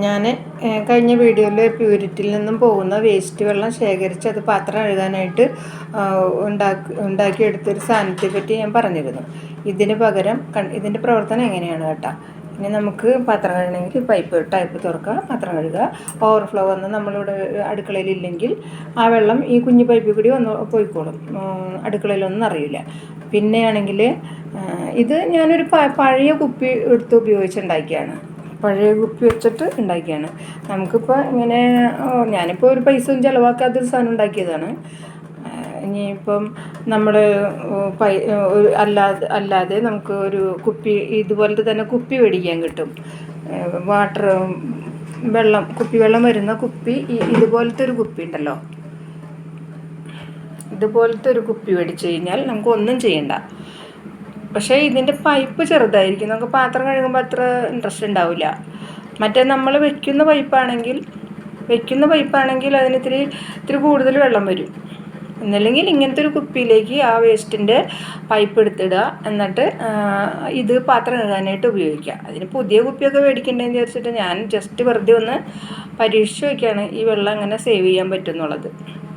ഞാൻ കഴിഞ്ഞ വീഡിയോയിൽ പ്യൂരിറ്റിയിൽ നിന്നും പോകുന്ന വേസ്റ്റ് വെള്ളം ശേഖരിച്ച് അത് പാത്രം എഴുതാനായിട്ട് ഉണ്ടാക്കി ഉണ്ടാക്കിയെടുത്തൊരു സാധനത്തെ പറ്റി ഞാൻ പറഞ്ഞിരുന്നു. ഇതിന് പകരം ഇതിന്റെ പ്രവർത്തനം എങ്ങനെയാണ് കേട്ടോ? ഇനി നമുക്ക് പാത്രം കഴുകണമെങ്കിൽ പൈപ്പ് ടൈപ്പ് തുറക്കുക പാത്രം കഴുകുക. ഓവർഫ്ലോ വന്ന് നമ്മളിവിടെ അടുക്കളയിലില്ലെങ്കിൽ ആ വെള്ളം ഈ കുഞ്ഞു പൈപ്പിൽ കൂടി വന്ന് പോയിക്കോളും. അടുക്കളയിലൊന്നും അറിയില്ല. പിന്നെയാണെങ്കിൽ ഇത് ഞാനൊരു പഴയ കുപ്പി എടുത്ത് ഉപയോഗിച്ചുണ്ടാക്കിയാണ്. പഴയ കുപ്പി വെച്ചിട്ട് ഉണ്ടാക്കിയാണ്. നമുക്കിപ്പോൾ ഇങ്ങനെ ഞാനിപ്പോൾ ഒരു പൈസ ഒന്നും ചിലവാക്കാത്തൊരു സാധനം ഉണ്ടാക്കിയതാണ്. ഇനിയിപ്പം നമ്മൾ പൈ അല്ലാതെ അല്ലാതെ നമുക്ക് ഒരു കുപ്പി ഇതുപോലത്തെ തന്നെ കുപ്പി മേടിക്കാൻ കിട്ടും. വാട്ടർ വെള്ളം കുപ്പി വെള്ളം വരുന്ന കുപ്പി ഇതുപോലത്തെ ഒരു കുപ്പി ഉണ്ടല്ലോ. ഇതുപോലത്തെ ഒരു കുപ്പി മേടിച്ചു കഴിഞ്ഞാൽ നമുക്ക് ഒന്നും ചെയ്യണ്ട. പക്ഷേ ഇതിന്റെ പൈപ്പ് ചെറുതായിരിക്കും. നമുക്ക് പാത്രം കഴുകുമ്പോൾ അത്ര ഇൻട്രസ്റ്റ് ഉണ്ടാവില്ല മറ്റേ നമ്മൾ വെക്കുന്ന പൈപ്പാണെങ്കിൽ വെക്കുന്ന പൈപ്പാണെങ്കിൽ അതിന് ഇത്തിരി ഇത്തിരി കൂടുതൽ വെള്ളം വരും. എന്നല്ലെങ്കിൽ ഇങ്ങനത്തെ ഒരു കുപ്പിയിലേക്ക് ആ വേസ്റ്റിന്റെ പൈപ്പ് എടുത്തിടുക. എന്നിട്ട് ഇത് പാത്രം കഴുകാനായിട്ട് ഉപയോഗിക്കുക. അതിന് പുതിയ കുപ്പിയൊക്കെ മേടിക്കണ്ടെന്ന് വിചാരിച്ചിട്ട് ഞാൻ ജസ്റ്റ് വെറുതെ ഒന്ന് പരീക്ഷിച്ച് നോക്കിയാണ് ഈ വെള്ളം എങ്ങനെ സേവ് ചെയ്യാൻ പറ്റും എന്നുള്ളത്.